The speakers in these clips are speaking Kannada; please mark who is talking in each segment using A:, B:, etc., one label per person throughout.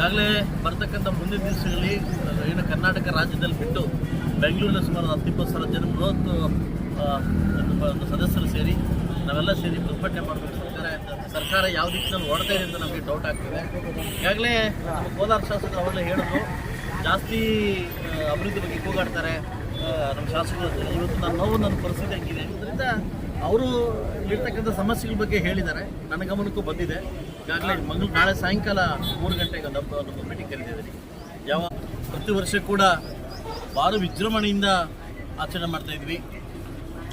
A: ಈಗಾಗಲೇ ಬರ್ತಕ್ಕಂಥ ಮುಂದಿನ ದಿವಸಗಳಲ್ಲಿ ಏನು ಕರ್ನಾಟಕ ರಾಜ್ಯದಲ್ಲಿ ಬಿಟ್ಟು ಬೆಂಗಳೂರಿನ ಸುಮಾರು ಹತ್ತಿಪ್ಪತ್ತು ಸಾವಿರ ಜನ ಆ, ಒಂದು ಸದಸ್ಯರು ಸೇರಿ ನಾವೆಲ್ಲ ಸೇರಿ ಪ್ರತಿಭಟನೆ ಮಾಡಬೇಕು. ಸರ್ಕಾರ ಸರ್ಕಾರ ಯಾವ ದಿಕ್ಕಿನಲ್ಲಿ ಹೊಡೆದೇ ಇದೆ ಅಂತ ನಮಗೆ ಡೌಟ್ ಆಗ್ತಿದೆ. ಈಗಾಗಲೇ ಕೋಲಾರ ಶಾಸಕರು ಅವಾಗಲೇ ಹೇಳಿದ್ರು ಜಾಸ್ತಿ ಅಭಿವೃದ್ಧಿ ಬಗ್ಗೆ ಕೂಗಾಡ್ತಾರೆ. ನಮ್ಮ ಶಾಸಕರು ಇವತ್ತು ನನ್ನ ನೋವು ನನ್ನ ಪರಿಸ್ಥಿತಿ ಹೆಂಗಿದೆ. ಇದರಿಂದ ಅವರು ಇರ್ತಕ್ಕಂಥ ಸಮಸ್ಯೆಗಳ ಬಗ್ಗೆ ಹೇಳಿದ್ದಾರೆ. ನನ್ನ ಗಮನಕ್ಕೂ ಬಂದಿದೆ. ಈಗಾಗಲೇ ಮಗಳು ನಾಳೆ ಸಾಯಂಕಾಲ ಮೂರು ಗಂಟೆಗೆ ನಮ್ಮ ನಮ್ಮ ಮೀಟಿಂಗ್ ಕರೆದಿದ್ದೀರಿ ಯಾವ ಪ್ರತಿ ವರ್ಷ ಕೂಡ ಭಾರಿ ವಿಜೃಂಭಣೆಯಿಂದ ಆಚರಣೆ ಮಾಡ್ತಾ ಇದ್ವಿ.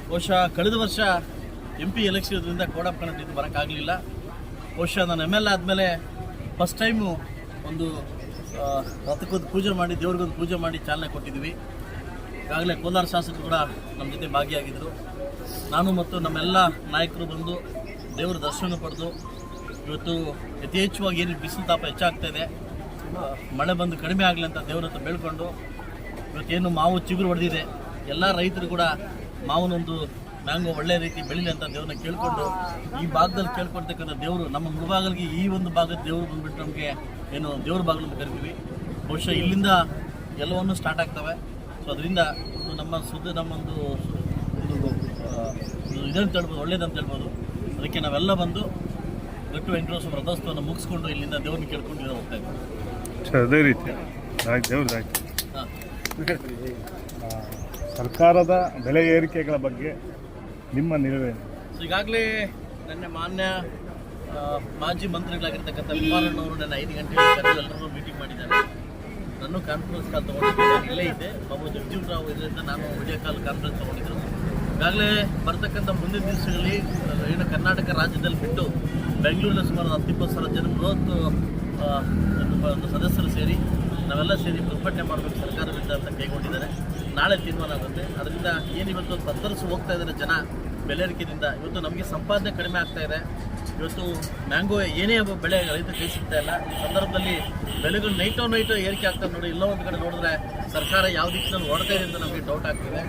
A: ಬಹುಶಃ ಕಳೆದ ವರ್ಷ ಎಂ ಪಿ ಎಲೆಕ್ಷನ್ ಇರೋದ್ರಿಂದ ಕೋಡಪ್ಪ ಇದು ಬರೋಕ್ಕಾಗಲಿಲ್ಲ. ಬಹುಶಃ ನಾನು ಎಂ ಎಲ್ ಆದಮೇಲೆ ಫಸ್ಟ್ ಟೈಮು ಒಂದು ರಥಕ್ಕೊಂದು ಪೂಜೆ ಮಾಡಿ, ದೇವ್ರಿಗೊಂದು ಪೂಜೆ ಮಾಡಿ ಚಾಲನೆ ಕೊಟ್ಟಿದ್ವಿ. ಈಗಾಗಲೇ ಕೋಲಾರ ಶಾಸಕರು ಕೂಡ ನಮ್ಮ ಜೊತೆ ಭಾಗಿಯಾಗಿದ್ದರು ನಾನು ಮತ್ತು ನಮ್ಮೆಲ್ಲ ನಾಯಕರು ಬಂದು ದೇವರ ದರ್ಶನ ಪಡೆದು ಇವತ್ತು ಯಥೇಚ್ಛವಾಗಿ ಏನು ಬಿಸಿಲು ತಾಪ ಹೆಚ್ಚಾಗ್ತಾ ಇದೆ ಮಳೆ ಬಂದು ಕಡಿಮೆ ಆಗಲಿ ಅಂತ ದೇವ್ರ ಹತ್ರ ಬೆಳ್ಕೊಂಡು ಇವತ್ತೇನು ಮಾವು ಚಿಗುರು ಹೊಡೆದಿದೆ. ಎಲ್ಲ ರೈತರು ಕೂಡ ಮಾವನೊಂದು ಮ್ಯಾಂಗೋ ಒಳ್ಳೆ ರೀತಿ ಬೆಳಿಲಿ ಅಂತ ದೇವ್ರನ್ನ ಕೇಳಿಕೊಂಡು, ಈ ಭಾಗದಲ್ಲಿ ಕೇಳ್ಕೊಡ್ತಕ್ಕಂಥ ದೇವರು ನಮ್ಮ ಮುಳುಬಾಗಲಿಗೆ ಈ ಒಂದು ಭಾಗದ ದೇವರು ಬಂದ್ಬಿಟ್ಟು ನಮಗೆ ಏನು ದೇವ್ರ ಬಾಗಿಲು ಕರಿತೀವಿ. ಬಹುಶಃ ಇಲ್ಲಿಂದ ಎಲ್ಲವನ್ನು ಸ್ಟಾರ್ಟ್ ಆಗ್ತವೆ. ಸೊ ಅದರಿಂದ ನಮ್ಮ ಸುದ್ದಿ, ನಮ್ಮೊಂದು ಒಂದು ಇದಂತ ಹೇಳ್ಬೋದು ಒಳ್ಳೇದಂತ ಹೇಳ್ಬೋದು. ಅದಕ್ಕೆ ನಾವೆಲ್ಲ ಬಂದು ಗಟ್ಟು ವೆಂಕಟೇಶ್ವರ ರಥೋತ್ಸವವನ್ನು ಮುಗಿಸ್ಕೊಂಡು ಇಲ್ಲಿಂದ ದೇವ್ರನ್ನ ಕೇಳ್ಕೊಂಡು ಇಲ್ಲಿಂದ ಹೋಗ್ತಾ ಇದ್ದೀವಿ
B: ಅದೇ ರೀತಿ. ಆಯ್ತು ದೇವ್ರದ್ದು ಆಯ್ತು.
A: ಹಾಂ.
B: ಸರ್ಕಾರದ ಬೆಲೆ ಏರಿಕೆಗಳ ಬಗ್ಗೆ ನಿಮ್ಮ ನಿಲುವೇನು
A: ಸೊ ಈಗಾಗಲೇ ನನ್ನ ಮಾನ್ಯ ಮಾಜಿ ಮಂತ್ರಿಗಳಾಗಿರ್ತಕ್ಕಂಥ ಕುಮಾರಣ್ಣವರು ನನ್ನ ಐದು ಗಂಟೆ ಎಲ್ಲರೂ ಮೀಟಿಂಗ್ ಮಾಡಿದ್ದಾರೆ. ನಾನು ಕಾನ್ಫರೆನ್ಸ್ ಕಾಲ್ ತೊಗೊಂಡಿದ್ದೆ ಇಲ್ಲೇ ಇದ್ದೆ. ಬಾಬು ಜಗಜೀವ್ ರಾವ್ ಇದರಿಂದ ನಾನು ವಿಡಿಯೋ ಕಾಲ್ ಕಾನ್ಫರೆನ್ಸ್ ತಗೊಂಡಿದ್ದೆ. ಈಗಾಗಲೇ ಬರ್ತಕ್ಕಂಥ ಮುಂದಿನ ದಿವಸಗಳಲ್ಲಿ ಏನು ಕರ್ನಾಟಕ ರಾಜ್ಯದಲ್ಲಿ ಬಿಟ್ಟು ಬೆಂಗಳೂರಿನ ಸುಮಾರು ಹತ್ತು, ಇಪ್ಪತ್ತು ಸಾವಿರ ಜನ ಬೃಹತ್ ಸದಸ್ಯರು ಸೇರಿ ನಾವೆಲ್ಲ ಸೇರಿ ಪ್ರತಿಭಟನೆ ಮಾಡಬೇಕು ಸರ್ಕಾರದಿಂದ ಅಂತ ಕೈಗೊಂಡಿದ್ದಾರೆ. ನಾಳೆ ತೀರ್ಮಾನ ಆಗುತ್ತೆ. ಅದರಿಂದ ಇವತ್ತು ತತ್ತರಿಸಿ ಹೋಗ್ತಾ ಇದ್ದಾರೆ ಜನ ಬೆಲೆ ಏರಿಕೆಯಿಂದ ಇವತ್ತು ನಮಗೆ ಸಂಪಾದನೆ ಕಡಿಮೆ ಆಗ್ತಾ ಇದೆ. ಇವತ್ತು ಮ್ಯಾಂಗೋ ಏನೇ ಬೆಳೆ ರೈತರು ಕೈ ಇಲ್ಲ. ಈ ಸಂದರ್ಭದಲ್ಲಿ ಬೆಲೆಗಳು ನೈಟೋ ನೈಟೋ ಏರಿಕೆ ಆಗ್ತದೆ ನೋಡಿ. ಎಲ್ಲ ಒಂದು ಕಡೆ ನೋಡಿದ್ರೆ ಸರ್ಕಾರ ಯಾವ ದಿಕ್ಕಿನಲ್ಲಿ ಓಡ್ತಾ ಇದೆ ಅಂತ ನಮಗೆ ಡೌಟ್ ಆಗ್ತಿದೆ.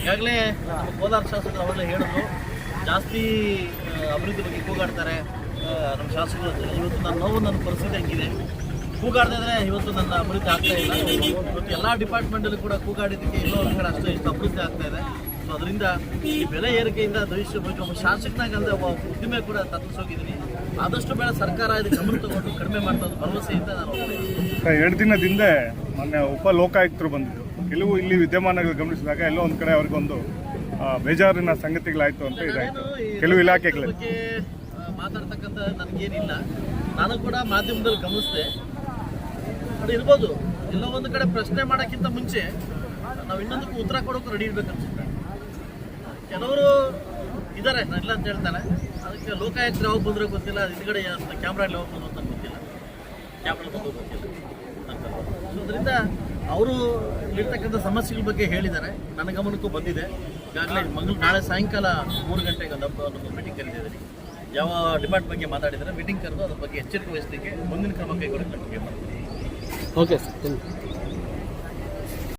A: ಈಗಾಗಲೇ ಕೋಲಾರ ಶಾಸಕರು ಅವಾಗಲೇ ಹೇಳಿದ್ರು, ಜಾಸ್ತಿ ಅಭಿವೃದ್ಧಿ ಬಗ್ಗೆ ಕೂಗಾಡ್ತಾರೆ. ನಮ್ಮ ಶಾಸಕರು ಇವತ್ತು ನನ್ನ ನೋವು ನನ್ನ ಪರಿಸ್ಥಿತಿ ಹೆಂಗಿದೆ. ಕೂಗಾಡ್ತಾ ಇವತ್ತು ನನ್ನ ಅಭಿವೃದ್ಧಿ ಆಗ್ತಾ ಇಲ್ಲ. ಇವತ್ತು ಎಲ್ಲ ಡಿಪಾರ್ಟ್ಮೆಂಟಲ್ಲೂ ಕೂಡ ಕೂಗಾಡಿದ್ದಕ್ಕೆ ಎಲ್ಲೋ ಒಂದು ಕಡೆ ಅಷ್ಟೇ ಇಷ್ಟು ಅಭಿವೃದ್ಧಿ ಆಗ್ತಾ ಇದೆ. ಸೊ ಅದರಿಂದ ಈ ಬೆಲೆ ಏರಿಕೆಯಿಂದ ಬಗ್ಗೆ ಒಬ್ಬ ಶಾಸಕನಾಗ ಅಂದರೆ ಒಬ್ಬ ಉದ್ದಿಮೆ ಕೂಡ ತಪ್ಪಿಸೋಗಿದ್ದೀನಿ. ಆದಷ್ಟು ಬೇಡ ಸರ್ಕಾರ ಇದು ಗಮನ ತಗೊಂಡು ಕಡಿಮೆ ಮಾಡ್ತಾ ಭರವಸೆಯಿಂದ ನಾನು.
B: ಎರಡು ದಿನದ ಹಿಂದೆ ಮೊನ್ನೆ ಉಪ ಲೋಕಾಯುಕ್ತರು ಬಂದಿದ್ದರು ಕೆಲವು ಇಲ್ಲಿ ವಿದ್ಯಮಾನಗಳು ಗಮನಿಸಿದಾಗ ಎಲ್ಲೋ ಒಂದು ಕಡೆ ಅವ್ರಿಗೊಂದು ಬೇಜಾರಿನ ಸಂಗತಿಗಳಾಯಿತು ಅಂತ ಇದಾಯಿತು. ಕೆಲವು ಇಲಾಖೆಗಳು
A: ಬಗ್ಗೆ ಆ, ಮಾತಾಡ್ತಕ್ಕಂಥ ನನಗೇನಿಲ್ಲ. ನಾನು ಕೂಡ ಮಾಧ್ಯಮದಲ್ಲಿ ಗಮನಿಸಿದೆ. ಅದು ಇರ್ಬೋದು. ಎಲ್ಲೋ ಒಂದು ಕಡೆ ಪ್ರಶ್ನೆ ಮಾಡೋಕ್ಕಿಂತ ಮುಂಚೆ ನಾವು ಇನ್ನೊಂದಕ್ಕೆ ಉತ್ತರ ಕೊಡೋಕೆ ರೆಡಿ ಇರ್ಬೇಕನ್ಸುತ್ತೆ ಕೆಲವರು ಇದ್ದಾರೆ ಇಲ್ಲ ಅಂತ ಹೇಳ್ತಾನೆ. ಅದಕ್ಕೆ ಲೋಕಾಯುಕ್ತರು ಯಾವಾಗ ಬಂದ್ರೆ ಗೊತ್ತಿಲ್ಲ, ಹಿಂದ್ಗಡೆ ಕ್ಯಾಮ್ರಾ ಯಾವಾಗ ಬಂದು ಅಂತ ಗೊತ್ತಿಲ್ಲ. ಕ್ಯಾಮ್ರಾ ಬಂದು ಗೊತ್ತಿಲ್ಲ. ಸೊ ಅದರಿಂದ ಅವರು ಇರ್ತಕ್ಕಂಥ ಸಮಸ್ಯೆಗಳ ಬಗ್ಗೆ ಹೇಳಿದ್ದಾರೆ. ನನ್ನ ಗಮನಕ್ಕೂ ಬಂದಿದೆ. ಈಗಾಗಲೇ ಮಂಗಳೂರು ನಾಳೆ ಸಾಯಂಕಾಲ ಮೂರು ಗಂಟೆಗೆ ಒಂದು ಮೀಟಿಂಗ್ ಕರೆದಿದ್ದೀರಿ ಯಾವ ಡಿಪಾರ್ಟ್ ಬಗ್ಗೆ ಮಾತಾಡಿದರೆ ಮೀಟಿಂಗ್ ಕರೆದು ಅದ್ರ ಬಗ್ಗೆ ಎಚ್ಚರಿಕೆ ವಹಿಸಲಿಕ್ಕೆ ಮುಂದಿನ ಕ್ರಮ ಕೈಗೊಳ್ಳಕ್ಕೆ
C: ಓಕೆ ಸರ್